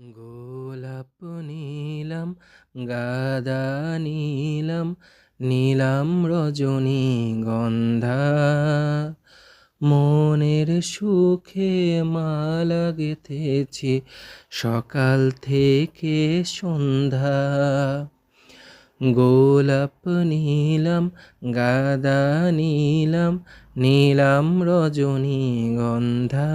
গোলাপ নীলাম, গাদা নীলাম নীলাম রজনী গন্ধা। মনের সুখে মালা গেথেছি সকাল থেকে সন্ধ্যা। গোলাপ নীলাম, গাদা নীলাম নীলাম রজনী গন্ধা।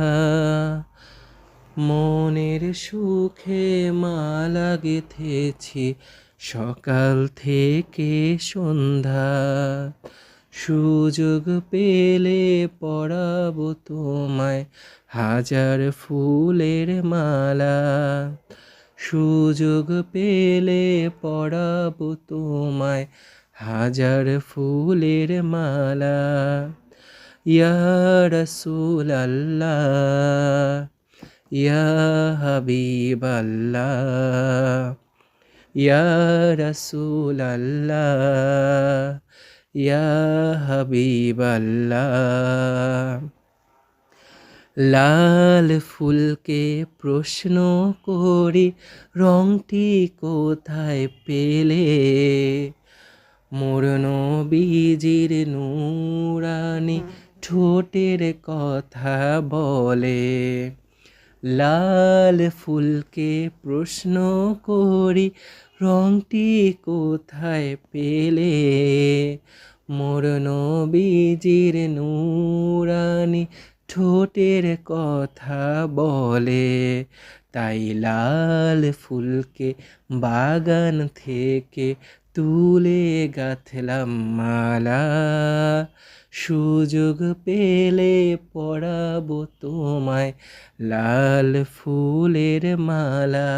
মনের সুখে মালা গেথেছি সকাল থেকে সন্ধ্যা। সুযোগ পেলে পড়াবো তোমায়। হাজার ফুলের মালা। সুযোগ পেলে পড়াবো তোমায়। হাজার ফুলের মালা। ইয়া রাসূলাল্লাহ। ইয়া ইয়া ইয়া লাল ফুলকে প্রশ্ন করি, রংটি কোথায় পেলে? মোর নবীজির নুরানি ঠোঁটের কথা বলে। লাল ফুলকে প্রশ্ন করি রংটি কোথায় পেলে? মোর নবীজির নূরানি ঠোঁটের কথা বলে তাই লাল ফুলকে বাগান থেকে তুলে গাথলাম মালা। সুযোগ পেলে পড়াবো তোমায় লাল ফুলের মালা।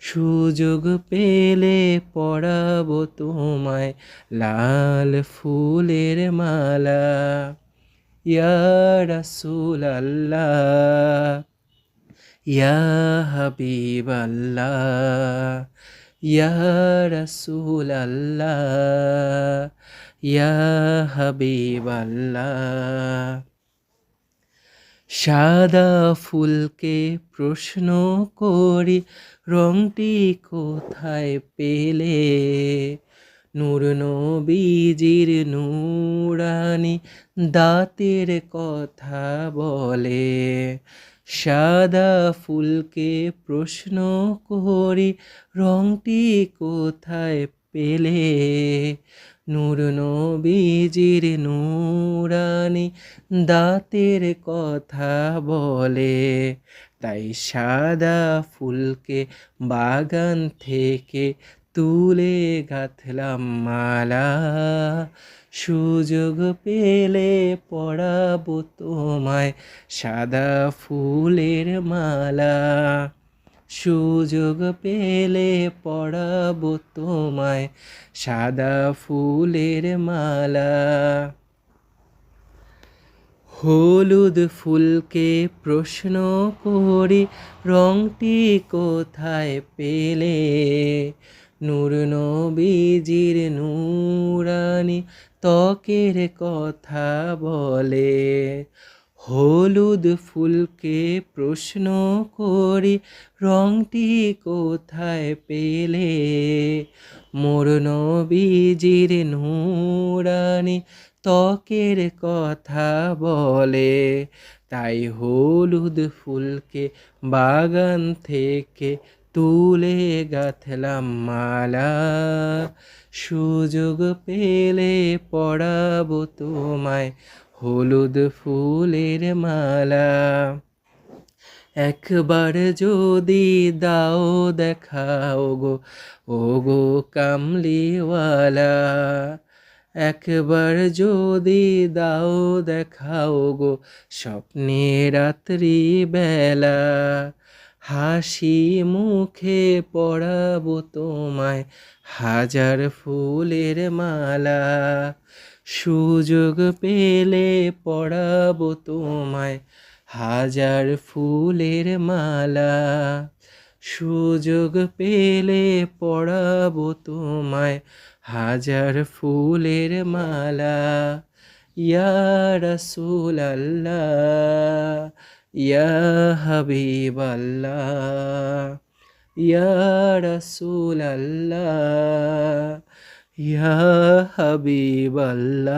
সুযোগ পেলে পড়াবো তোমায় লাল ফুলের মালা। ইয়া রাসূলাল্লাহ ইয়া হাবিবাল্লাহ, ইয়া রাসূলাল্লাহ, ইয়া হাবিবাল্লাহ। সাদা ফুলকে প্রশ্ন করি, রংটি কোথায় পেলে? নূর নবীজির নুরানি দাঁতের কথা বলে। সাদা ফুলকে প্রশ্ন করি, রংটি কোথায় পেলে? নূর নবীজির নুরানি দাঁতের কথা বলে, তাই সাদা ফুলকে বাগান থেকে তুলে গাথলাম মালা, সুযোগ পেলে পড়াবো তোমায় সাদা ফুলের মালা। সুযোগ পেলে পড়াবো তোমায় সাদা ফুলের মালা। হলুদ ফুলকে প্রশ্ন করি, রংটি কোথায় পেলে? নূর নবীজির নুরানি ত্বকের কথা বলে। হলুদ ফুলকে প্রশ্ন করি, রংটি কোথায় পেলে? মোর নবীজির নুরানি ত্বকের কথা বলে। তাই হলুদ ফুলকে বাগান থেকে তুলে গাথলাম মালা, সুযোগ পেলে পড়াবো তোমায় হলুদ ফুলের মালা। একবার যদি দাও দেখাও গো, ও গো কামলিওয়ালা। একবার যদি দাও দেখাও গো স্বপ্নে রাত্রি বেলা হাসি মুখে পড়াবো তোমায়। হাজার ফুলের মালা সুযোগ পেলে পড়াবো তোমায়। হাজার ফুলের মালা সুযোগ পেলে পড়াবো তোমায়। হাজার ফুলের মালা, ইয়া রাসূলাল্লাহ। ইয়া হাবিবাল্লাহ ইয়া রাসূলাল্লাহ ইয়া হাবিবাল্লাহ।